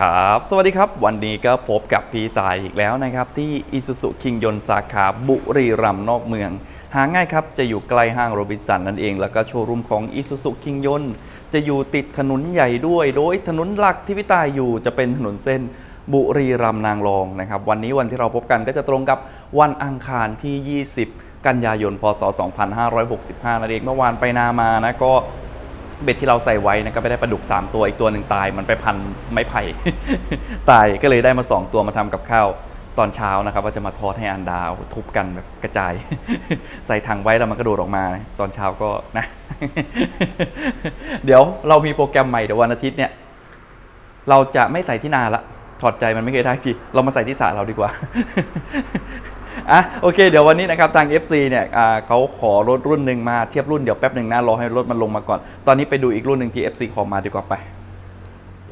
ครับ สวัสดีครับ วันนี้ก็พบกับพี่ตายอีกแล้วนะครับ ที่อิสุสุคิงยนสาขาบุรีรัมย์นอกเมือง หาง่ายครับ จะอยู่ใกล้ห้างโรบินสันนั่นเอง แล้วก็โชว์รูมของอิสุสุคิงยนจะอยู่ติดถนนใหญ่ด้วย โดยถนนหลักที่พี่ตายอยู่จะเป็นถนนเส้นบุรีรัมย์นางรองนะครับ วันนี้วันที่เราพบกันก็จะตรงกับวันอังคารที่ 20 กันยายน พศ 2565 นั่นเอง เมื่อวานไปนามานะก็ เบ็ดที่เราใส่ไว้นะก็ไปได้ปลาดุก 3 ตัวอีกตัวหนึ่งตาย มันไปพันไม้ไผ่ ตายก็เลยได้มา 2 ตัวมาทำกับข้าวตอนเช้านะครับว่าจะมาทอดให้อันดาวทุบกันแบบกระจาย ใส่ถังไว้แล้วมันกระโดดออกมา ตอนเช้าก็นะ เดี๋ยวเรามีโปรแกรมใหม่เดี๋ยววันอาทิตย์เนี่ย เราจะไม่ใส่ที่นาละถอดใจมันไม่เคยได้ทีเรามาใส่ที่สระเราดีกว่า อะโอเค เดี๋ยววันนี้นะครับทาง FC เนี่ยเขาขอรถรุ่นหนึ่งมาเทียบรุ่นเดี๋ยวแป๊บหนึ่งนะรอให้รถมันลงมาก่อน ตอนนี้ไปดูอีกรุ่นหนึ่งที่ FC ขอมาดีกว่าไป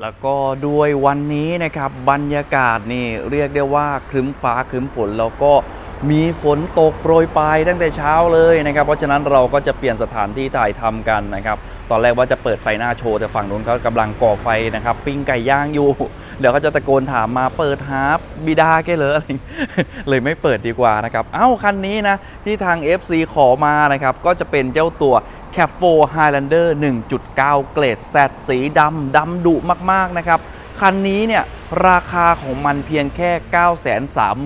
แล้วก็ด้วยวันนี้นะครับบรรยากาศนี่เรียกได้ว่าครึ้มฟ้าครึ้มฝนแล้วก็ มีฝนตกโปรยปลายตั้งแต่เช้าเลยนะครับ เพราะฉะนั้นเราก็จะเปลี่ยนสถานที่ถ่ายทำกันนะครับ ตอนแรกว่าจะเปิดไฟหน้าโชว์ แต่ฝั่งนู้นเขากำลังก่อไฟนะครับ ปิ้งไก่ย่างอยู่ เดี๋ยวเขาจะตะโกนถามมาเปิดหาบิดาแกเหรออะไรอย่างเงี้ยเลยไม่เปิดดีกว่านะครับ เอ้า คันนี้นะ ที่ทาง FC ขอมานะครับ ก็จะเป็นเจ้าตัว c a p 4 Highlander 1.9 เกรดแซดสีดำดำดุมากๆนะครับ คันนี้เนี่ย ราคาของมันเพียงแค่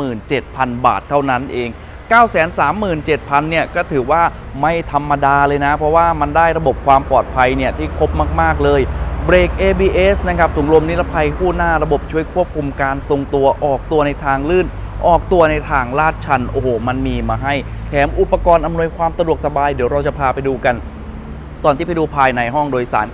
937,000 บาทเท่านั้นเอง 937,000เนี่ยก็ถือว่าไม่ธรรมดาเลยนะ เพราะว่ามันได้ระบบความปลอดภัยเนี่ยที่ครบมาก ๆ เลยเบรก ABS นะครับถุงลมนิรภัยคู่หน้าระบบช่วยควบคุมการทรงตัวออกตัวในทางลื่น ออกตัวในทางลาดชัน โอ้โห มันมีมาให้ แถมอุปกรณ์อำนวยความสะดวกสบาย เดี๋ยวเราจะพาไปดูกัน ตอนที่ไปดูภายในห้องโดยสาร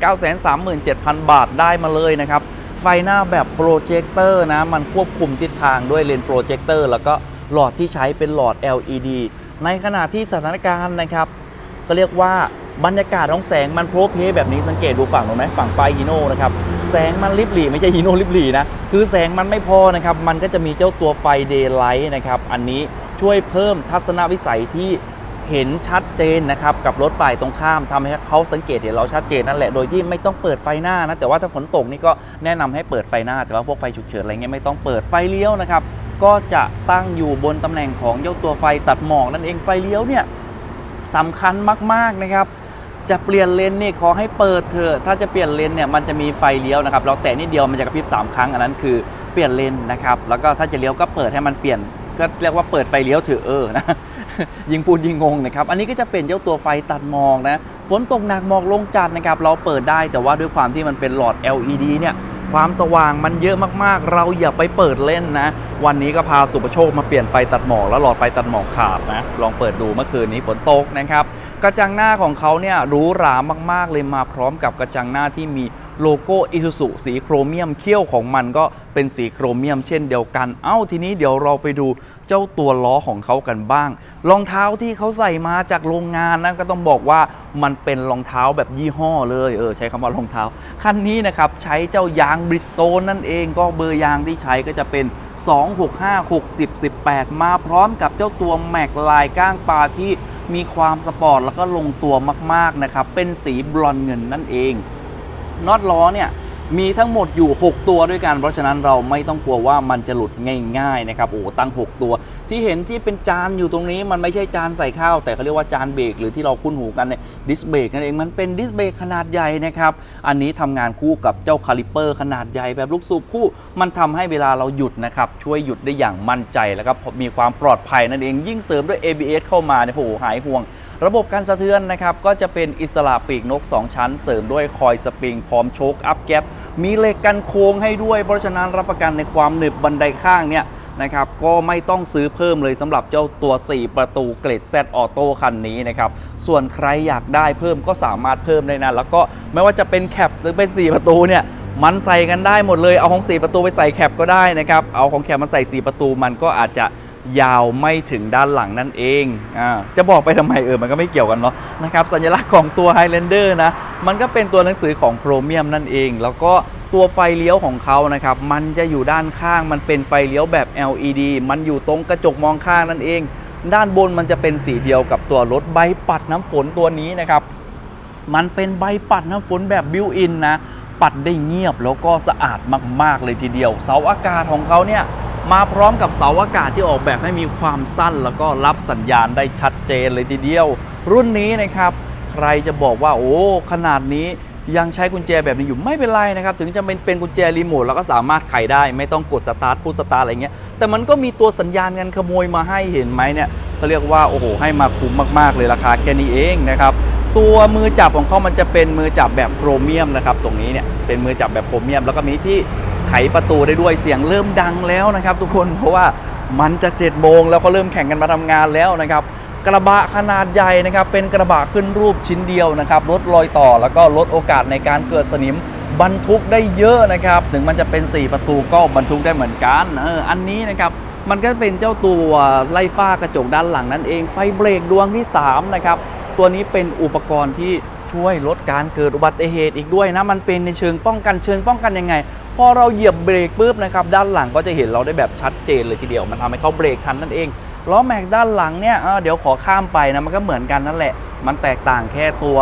937,000 บาทได้มาเลยนะครับ ไฟหน้าแบบโปรเจคเตอร์นะ มันควบคุมทิศทางด้วยเลนส์โปรเจคเตอร์แล้วก็หลอดที่ใช้เป็นหลอด LED ในขณะที่สถานการณ์นะครับ ก็เรียกว่าบรรยากาศของแสงมันโพรเพแบบนี้สังเกตดูฝั่งตรงไหมฝั่งปลายฮีโน่นะครับแสงมันริบหรี่ไม่ใช่ฮีโน่ริบหรี่นะคือแสงมันไม่พอนะครับมันก็จะมีเจ้าตัวไฟเดย์ไลท์นะครับอันนี้ช่วยเพิ่มทัศนวิสัยที่ เห็นชัดเจนนะครับกับรถฝ่ายตรงข้ามทำให้เขาสังเกตเห็นเราชัดเจนนั่นแหละโดยที่ไม่ต้องเปิดไฟหน้านะแต่ว่าถ้าฝนตกนี่ก็แนะนำให้เปิดไฟหน้า แต่ว่าพวกไฟฉุกเฉินอะไรเงี้ยไม่ต้องเปิดไฟเลี้ยวนะครับก็จะตั้งอยู่บนตำแหน่งของเจ้าตัวไฟตัดหมอกนั่นเองไฟเลี้ยวเนี่ยสำคัญมากๆนะครับจะเปลี่ยนเลนนี่ขอให้เปิดเถอะถ้าจะเปลี่ยนเลนเนี่ยมันจะมีไฟเลี้ยวนะครับเราแตะนิดเดียวมันจะกระพริบ3 ครั้งอันนั้นคือเปลี่ยนเลนนะครับแล้วก็ถ้าจะเลี้ยวก็เปิดให้มันเปลี่ยน ก็เรียกว่าเปิดไฟเลี้ยวเถอเออนะยิงพูดยิงงงนะครับ อันนี้ก็จะเป็นเจ้าตัวไฟตัดหมอกนะ ฝนตกหนักหมอกลงจัดนะครับ เราเปิดได้แต่ว่าด้วยความที่มันเป็นหลอด LED เนี่ยความสว่างมันเยอะมากๆ เราอย่าไปเปิดเล่นนะ วันนี้ก็พาสุประโชคมาเปลี่ยนไฟตัดหมอกแล้วหลอดไฟตัดหมอกขาดนะ ลองเปิดดูเมื่อคืนนี้ฝนตกนะครับ กระจังหน้าของเขาเนี่ยหรูหรามากๆ เลยมาพร้อมกับกระจังหน้าที่มี โลโก้อิ u ู u สีโครเมียมเขี้ยวของมันก็เป็นสีโครเมียมเช่นเดียวกัน เอ้าทีนี้เดี๋ยวเราไปดูเจ้าตัวล้อของเขากันบ้าง รองเท้าที่เขาใส่มาจากโรงงานนะก็ต้องบอกว่ามันเป็นรองเท้าแบบยี่ห้อเลยเออใช้คำว่ารองเท้า คันนี้นะครับใช้เจ้ายางบริสโตนนั่นเองก็เบอร์ยางที่ใช้ก็จะเป็น 265 60 18 มาพร้อมกับเจ้าตัวแม็กลายก้างปลาที่มีความสปอร์ตแล้วก็ลงตัวมาก ๆ นะครับ เป็นสีบลอนเงินนั่นเอง น็อตล้อเนี่ยมีทั้งหมดอยู่ 6 ตัวด้วยกัน เพราะฉะนั้นเราไม่ต้องกลัวว่ามันจะหลุดง่ายๆนะครับโอ้ตั้ง 6 ตัว ที่เห็นที่เป็นจานอยู่ตรงนี้มันไม่ใช่จานใส่ข้าว แต่เขาเรียกว่าจานเบรกหรือที่เราคุ้นหูกันเนี่ยดิสเบรกนั่นเองมันเป็นดิสเบรกขนาดใหญ่นะครับอันนี้ทำงานคู่กับเจ้าคาลิเปอร์ขนาดใหญ่แบบลูกสูบคู่ มันทำให้เวลาเราหยุดนะครับช่วยหยุดได้อย่างมั่นใจแล้วก็มีความปลอดภัยนั่นเองยิ่งเสริมด้วย ABS เข้ามาเนี่ยโอ้หายห่วง ระบบการสะเทือนนะครับก็จะเป็นอิสระปีกนก 2 ชั้น เสริมด้วยคอยสปริงพร้อมโชคอัพแก๊ปมีเหล็กกันโค้งให้ด้วย เพราะฉะนั้นรับประกันในความหนึบบันไดข้างเนี่ยนะครับก็ไม่ต้องซื้อเพิ่มเลยสำหรับเจ้าตัว 4 ประตูเกรด Z ออโต้คันนี้นะครับ ส่วนใครอยากได้เพิ่มก็สามารถเพิ่มได้นะ แล้วก็ไม่ว่าจะเป็นแคปหรือเป็น 4 ประตูเนี่ยมันใส่กันได้หมดเลย เอาของ 4 ประตูไปใส่แคปก็ได้นะครับ เอาของแคปมาใส่ 4 ประตูมันก็อาจจะ ยาวไม่ถึงด้านหลังนั่นเองอ่าจะบอกไปทำไมเออมันก็ไม่เกี่ยวกันเนาะนะครับสัญลักษณ์ของตัว Highlander นะมันก็เป็นตัวหนังสือของโครเมียมนั่นเอง แล้วก็ตัวไฟเลี้ยวของเขานะครับมันจะอยู่ด้านข้างมันเป็นไฟเลี้ยวแบบ LED มันอยู่ตรงกระจกมองข้างนั่นเอง ด้านบนมันจะเป็นสีเดียวกับตัวรถใบปัดน้ำฝนตัวนี้นะครับมันเป็นใบปัดน้ำฝนแบบบิวอินนะ ปัดได้เงียบแล้วก็สะอาดมาก ๆ เลยทีเดียว เสาอากาศของเขาเนี่ย มาพร้อมกับเสาอากาศที่ออกแบบให้มีความสั้น แล้วก็รับสัญญาณได้ชัดเจนเลยทีเดียว รุ่นนี้นะครับใครจะบอกว่าโอ้ขนาดนี้ยังใช้กุญแจแบบนี้อยู่ไม่เป็นไรนะครับ ถึงจะเป็นเป็นกุญแจรีโมทเราก็สามารถไขได้ ไม่ต้องกดสตาร์ทพุชสตาร์ทอะไรเงี้ยแต่มันก็มีตัวสัญญาณกันขโมยมาให้เห็นไหมเนี่ยเขาเรียกว่าโอ้โหให้มาคุ้มมากๆเลยราคาแค่นี้เองนะครับตัวมือจับของเขามันจะเป็นมือจับแบบโครเมียมนะครับตรงนี้เนี่ยเป็นมือจับแบบโครเมียม แล้วก็มีที่ ไขประตูได้ด้วยเสียงเริ่มดังแล้วนะครับ ทุกคนเพราะว่ามันจะ7จ็ดโมงแล้วเขาเริ่มแข่งกันมาทำงานแล้วนะครับกระบะขนาดใหญ่นะครับเป็นกระบะขึ้นรูปชิ้นเดียวนะครับลดรอยต่อแล้วก็ลดโอกาสในการเกิดสนิมบรรทุกได้เยอะนะครับ ถึงมันจะเป็น 4 ประตูก็บรรทุกได้เหมือนกันเอออันนี้นะครับมันก็เป็นเจ้าตัวไล่ฟ้ากระจกด้านหลังนั่นเองไฟเบรกดวงที่3นะครับตัวนี้เป็นอุปกรณ์ที่ ช่วยลดการเกิดอุบัติเหตุอีกด้วยนะ มันเป็นในเชิงป้องกันเชิงป้องกันยังไง พอเราเหยียบเบรกปุ๊บนะครับด้านหลังก็จะเห็นเราได้แบบชัดเจนเลยทีเดียว มันทำให้เขาเบรกทันนั่นเองล้อแม็กด้านหลังเนี่ยเเดี๋ยวขอข้ามไปนะมันก็เหมือนกันนั่นแหละ มันแตกต่างแค่ตัว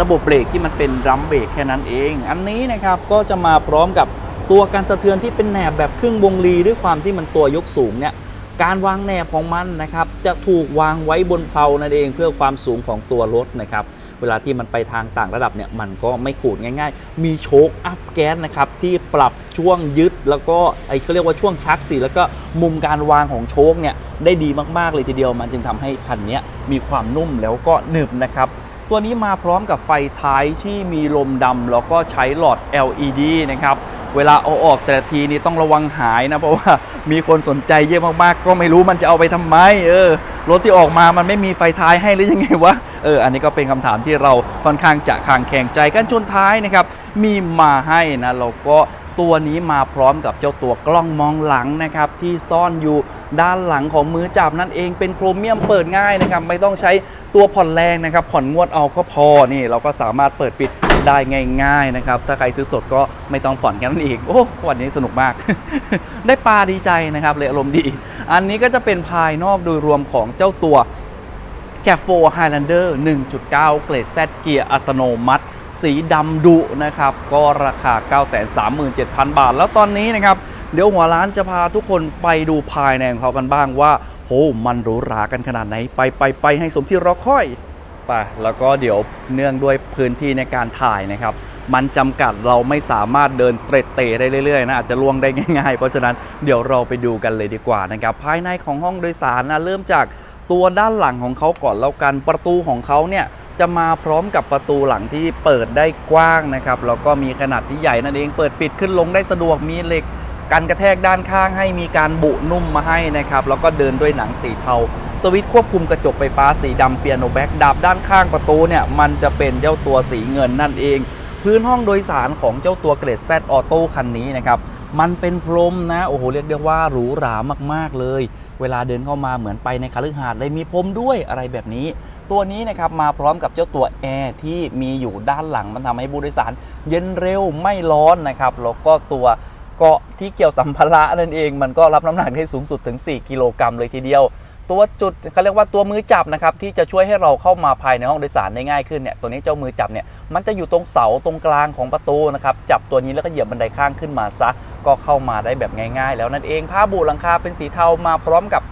ระบบเบรกที่มันเป็นรัมเบรกแค่นั้นเอง อันนี้นะครับก็จะมาพร้อมกับตัวการสะเทือนที่เป็นแหนบแบบครึ่งวงรีด้วยความที่มันตัวยกสูงเนี่ยการวางแหนบของมันนะครับจะถูกวางไว้บนเพลานั่นเองเพื่อความสูงของตัวรถนะครับ เวลาที่มันไปทางต่างระดับเนี่ยมันก็ไม่ขูดง่าย ๆ มีโชคอัพแก๊สนะครับที่ปรับช่วงยึดแล้วก็ไอ้เขาเรียกว่าช่วงชักสีแล้วก็มุมการวางของโชคเนี่ยได้ดีมากๆเลยทีเดียวมันจึงทำให้คันนี้มีความนุ่มแล้วก็หนึบนะครับตัวนี้มาพร้อมกับไฟท้ายที่มีลมดำแล้วก็ใช้หลอด LED นะครับ เวลาเอาออกแต่ละทีนี่ต้องระวังหายนะ เพราะว่ามีคนสนใจเยอะมากๆ ก็ไม่รู้มันจะเอาไปทำไม เออรถที่ออกมามันไม่มีไฟท้ายให้หรือยังไงวะเอออันนี้ก็เป็นคำถามที่เราค่อนข้างจะคางแข่งใจกันจนท้ายนะครับ มีมาให้นะแล้วก็ตัวนี้มาพร้อมกับเจ้าตัวกล้องมองหลังนะครับ ที่ซ่อนอยู่ด้านหลังของมือจับนั่นเองเป็นโครเมียมเปิดง่ายนะครับ ไม่ต้องใช้ตัวผ่อนแรงนะครับ ผ่อนงวดเอาก็พอนี่ เราก็สามารถเปิดปิด ได้ง่ายๆนะครับ ถ้าใครซื้อสดก็ไม่ต้องผ่อนกันนั่นเองโอ้วันนี้สนุกมาก ได้ปลาดีใจนะครับเลยอารมณ์ดี อันนี้ก็จะเป็นภายนอกโดยรวมของเจ้าตัวแกโฟ Highlander 1.9 เกรด Z เกียร์อัตโนมัติ สีดำดุนะครับ ก็ราคา 937,000 บาท แล้วตอนนี้นะครับ เดี๋ยวหัวร้านจะพาทุกคนไปดูภายในของเขากันบ้างว่าโหมันหรูหรากันขนาดไหน ไปไปไปให้สมที่รอคอย ไปแล้วก็เดี๋ยวเนื่องด้วยพื้นที่ในการถ่ายนะครับ มันจำกัดเราไม่สามารถเดินเตร็ดเตะได้เรื่อยๆนะอาจจะล่วงได้ง่ายๆ เพราะฉะนั้นเดี๋ยวเราไปดูกันเลยดีกว่านะครับภายในของห้องโดยสารนะเริ่มจากตัวด้านหลังของเขาก่อนแล้วกันประตูของเขาเนี่ยจะมาพร้อมกับประตูหลังที่เปิดได้กว้างนะครับแล้วก็มีขนาดที่ใหญ่นั่นเองเปิดปิดขึ้นลงได้สะดวกมีเหล็ก กันกระแทกด้านข้างให้มีการบุนุ่มมาให้นะครับแล้วก็เดินด้วยหนังสีเทา สวิตช์ควบคุมกระจกไฟฟ้าสีดำเปียโนแบ็กดับด้านข้างประตูเนี่ยมันจะเป็นเจ้าตัวสีเงินนั่นเอง พื้นห้องโดยสารของเจ้าตัวเกรดแซดออโต้คันนี้นะครับมันเป็นพรมนะโอ้โหเรียกได้ว่าหรูหรามากๆเลย เวลาเดินเข้ามาเหมือนไปในคฤหาสน์เลยมีพรมด้วยอะไรแบบนี้ ตัวนี้นะครับมาพร้อมกับเจ้าตัวแอร์ที่มีอยู่ด้านหลังมันทำให้ผู้โดยสารเย็นเร็วไม่ร้อนนะครับแล้วก็ตัว เกาะที่เกี่ยวสัมภาระนั่นเอง มันก็รับน้ำหนักได้สูงสุดถึง 4 กิโลกรัมเลยทีเดียว ตัวจุดเขาเรียกว่าตัวมือจับนะครับที่จะช่วยให้เราเข้ามาภายในห้องโดยสารได้ง่ายขึ้นเนี่ยตัวนี้เจ้ามือจับเนี่ยมันจะอยู่ตรงเสาตรงกลางของประตูนะครับจับตัวนี้แล้วก็เหยียบบันไดข้างขึ้นมาซะก็เข้ามาได้แบบง่ายๆ แล้วนั่นเองผ้าบุหลังคาเป็นสีเทามาพร้อมกับ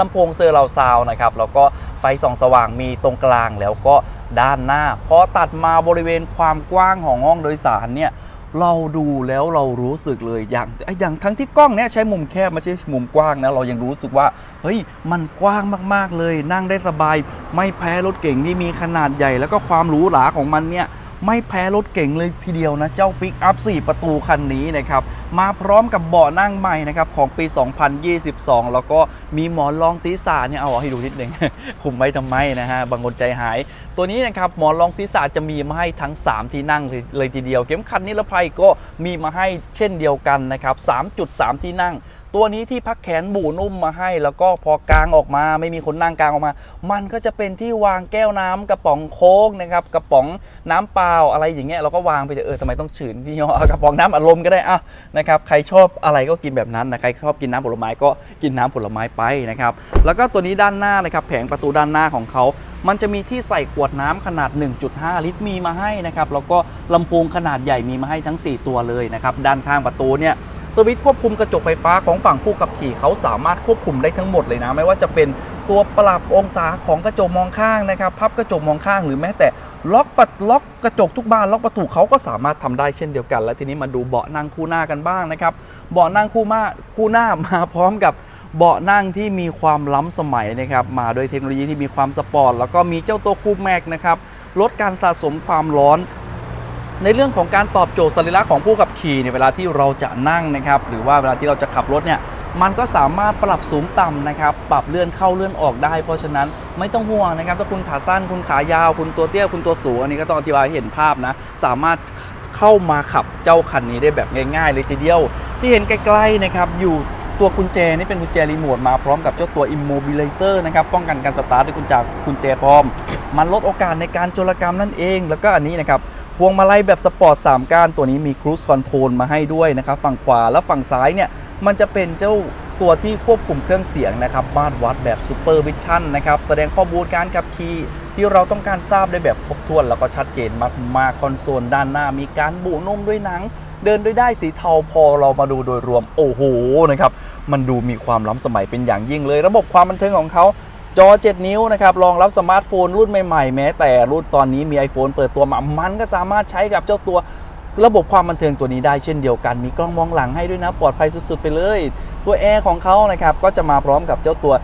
ลำโพงเซอร์เราซาวนะครับแล้วก็ไฟส่องสว่างมีตรงกลางแล้วก็ด้านหน้าพอตัดมาบริเวณความกว้างของห้องโดยสารเนี่ย เราดูแล้วเรารู้สึกเลยอย่างอย่างทั้งที่กล้องเนี่ยใช้มุมแคบไม่ใช่มุมกว้างนะเรายังรู้สึกว่าเฮ้ยมันกว้างมากๆเลย นั่งได้สบาย ไม่แพ้รถเก่งที่มีขนาดใหญ่ แล้วก็ความหรูหราของมันเนี่ย ไม่แพ้รถเก่งเลยทีเดียวนะ เจ้าปิกอัพ 4 ประตูคันนี้นะครับ มาพร้อมกับเบาะนั่งใหม่นะครับ ของปี 2022 แล้วก็มีหมอนรองศีรษะเนี่ย เอาออให้ดูนิดนึง คุมไว้ทำไมนะฮะ บางคนใจหาย ตัวนี้นะครับ หมอนรองศีรษะจะมีมาให้ทั้ง 3 ที่นั่งเลยเลยทีเดียว เข็มขัดนิรภัยก็มีมาให้เช่นเดียวกันนะครับ 3.3 ที่นั่ง ตัวนี้ที่พักแขนบูนุ่มมาให้ แล้วก็พอกางออกมาไม่มีคนนั่งกางออกมา มันก็จะเป็นที่วางแก้วน้ำกระป๋องโค้กนะครับกระป๋องน้ำเปล่าอะไรอย่างเงี้ยเราก็วางไปเถอะเออทำไมต้องฉืนที่ย่ห้อกระป๋องน้ำอารมณ์ก็ได้อะนะครับใครชอบอะไรก็กินแบบนั้นนะใครชอบกินน้ำผลไม้ก็กินน้ำผลไม้ไปนะครับแล้วก็ตัวนี้ด้านหน้านะครับแผงประตูด้านหน้าของเขา มันจะมีที่ใส่ขวดน้ำขนาด 1.5 ลิตรมีมาให้นะครับแล้วก็ลำโพงขนาดใหญ่มีมาให้ทั้ง 4 ตัวเลยนะครับด้านข้างประตูเนี่ย สวิตช์ควบคุมกระจกไฟฟ้าของฝั่งผู้ขับขี่เขาสามารถควบคุมได้ทั้งหมดเลยนะ ไม่ว่าจะเป็นตัวปรับองศาของกระจกมองข้างนะครับ พับกระจกมองข้างหรือแม้แต่ล็อกปัดล็อกกระจกทุกบานล็อกประตูเขาก็สามารถทำได้เช่นเดียวกัน และทีนี้มาดูเบาะนั่งคู่หน้ากันบ้างนะครับเบาะนั่งคู่มาคู่หน้ามาพร้อมกับเบาะนั่งที่มีความล้ำสมัยนะครับมาด้วยเทคโนโลยีที่มีความสปอร์ตแล้วก็มีเจ้าตัวคูแม็กนะครับลดการสะสมความร้อน ในเรื่องของการตอบโจทย์สรีระของผู้ขับขี่ในยเวลาที่เราจะนั่งนะครับ หรือว่าเวลาที่เราจะขับรถเนี่ยมันก็สามารถปรับสูงต่ำนะครับ ปรับเลื่อนเข้าเลื่อนออกได้ เพราะฉะนั้นไม่ต้องห่วงนะครับ ถ้าคุณขาสั้นคุณขายาว คุณตัวเตี้ยคุณตัวสูงอันนี้ก็ต้องอธิบายเห็นภาพนะ สามารถเข้ามาขับเจ้าคันนี้ได้แบบง่าย ๆ เลยทีเดียว ที่เห็นใกล้ๆนะครับอยู่ตัวกุญแจนี่เป็นกุญแจรีโมทมาพร้อมกับเจ้าตัว Immobilizer นะครับป้องกันการสตาร์ทด้วยกุญแจกุญแจปลอม มันลดโอกาสในการโจรกรรมนั่นเอง แล้วก็อันนี้นะครับ วงมาลัยแบบสปอร์ต3ก้านตัวนี้มีครู e คอนโทรลมาให้ด้วยนะครับฝั่งขวาและฝั่งซ้ายเนี่ยมันจะเป็นเจ้าตัวที่ควบคุมเครื่องเสียงนะครับบ้านวัดแบบซูเปอร์วิชั่นนะครับแสดงข้อมูลการขับขี่ที่เราต้องการทราบได้แบบครบถ้วนแล้วก็ชัดเจนมากๆคอนโซลด้านหน้ามีการบุนุ่มด้วยหนัง เดินด้วยได้สีเทาพอเรามาดูโดยรวมโอ้โหนะครับมันดูมีความล้ำสมัยเป็นอย่างยิ่งเลย ระบบความบันเทิงของเขา จอ 7 นิ้วนะครับรองรับสมาร์ทโฟนรุ่นใหม่ๆ แม้แต่รุ่นตอนนี้มี iPhone เปิดตัวมา มันก็สามารถใช้กับเจ้าตัวระบบความบันเทิงตัวนี้ได้เช่นเดียวกัน มีกล้องมองหลังให้ด้วยนะ ปลอดภัยสุดๆ ไปเลย ตัวแอร์ของเขานะครับก็จะมาพร้อมกับเจ้าตัว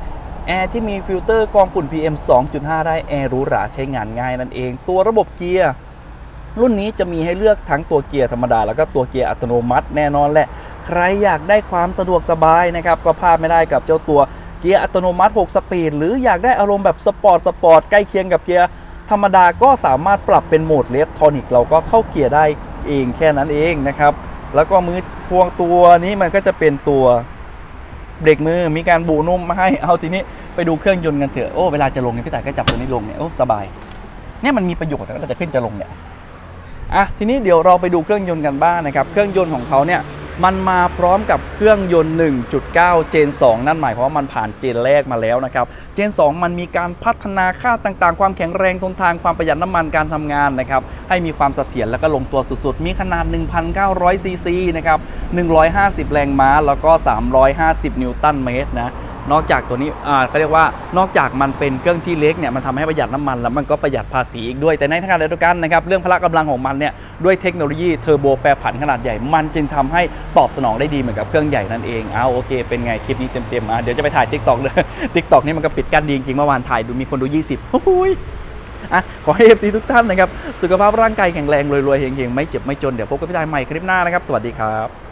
แอร์ที่มีฟิลเตอร์กรองฝุ่น PM 2.5 ได้แอร์รูหราใช้งานง่ายนั่นเอง ตัวระบบเกียร์รุ่นนี้จะมีให้เลือกทั้งตัวเกียร์ธรรมดา แล้วก็ตัวเกียร์อัตโนมัติแน่นอนแหละ ใครอยากได้ความสะดวกสบายนะครับก็พลาดไม่ได้กับเจ้าตัว เกียร์อัตโนมัติ 6 สปีด หรืออยากได้อารมณ์แบบสปอร์ตสปอร์ตใกล้เคียงกับเกียร์ธรรมดาก็สามารถปรับเป็นโหมดเลฟทอนิกเราก็เข้าเกียร์ได้เองแค่นั้นเองนะครับ แล้วก็มือพวงตัวนี้มันก็จะเป็นตัวเบรกมือมีการบูนุ่มมาให้เอาทีนี้ไปดูเครื่องยนต์กันเถอะโอ้เวลาจะลงเนี่ยพี่ต่ายก็จับตัวนี้ลงเนี่ยโอ้สบายเนี่ยมันมีประโยชน์นะเราจะขึ้นจะลงเนี่ยอะทีนี้เดี๋ยวเราไปดูเครื่องยนต์กันบ้างนะครับ เครื่องยนต์ของเขาเนี่ย มันมาพร้อมกับเครื่องยนต์ 1.9 เจน 2 นั่นหมายความว่ามันผ่านเจนแรกมาแล้วนะครับ เจน 2 มันมีการพัฒนาค่าต่างๆ ความแข็งแรงทนทานความประหยัดน้ำมันการทำงานนะครับ ให้มีความเสถียรและก็ลงตัวสุดๆ มีขนาด 1,900ซีซีนะครับ 150 แรงม้าแล้วก็ 350 นิวตันเมตรนะ นอกจากตัวนี้อ่าเขาเรียกว่านอกจากมันเป็นเครื่องที่เล็กเนี่ยมันทำให้ประหยัดน้ำมัน แล้วมันก็ประหยัดภาษีอีกด้วยแต่ในขณะเดียวกันนะครับเรื่องพละกำลังของมันเนี่ยด้วยเทคโนโลยีเทอร์โบแปรผันขนาดใหญ่มันจึงทำให้ตอบสนองได้ดีเหมือนกับเครื่องใหญ่นั่นเองเอาโอเคเป็นไงคลิปนี้เต็มๆอะเดี๋ยวจะไปถ่ายทิกตอกเลยทิกตอกนี่มันก็ปิดกั้นดีจริงๆเมื่อวานถ่ายดูมีคนดู 20โอ้ยอะขอให้ FC ทุกท่านนะครับสุขภาพร่างกายแข็งแรงรวยๆเฮงๆไม่เจ็บไม่จนเดี๋ยวพบกับพี่ตายใหม่คลิปหน้านะครับสวัสดีครับ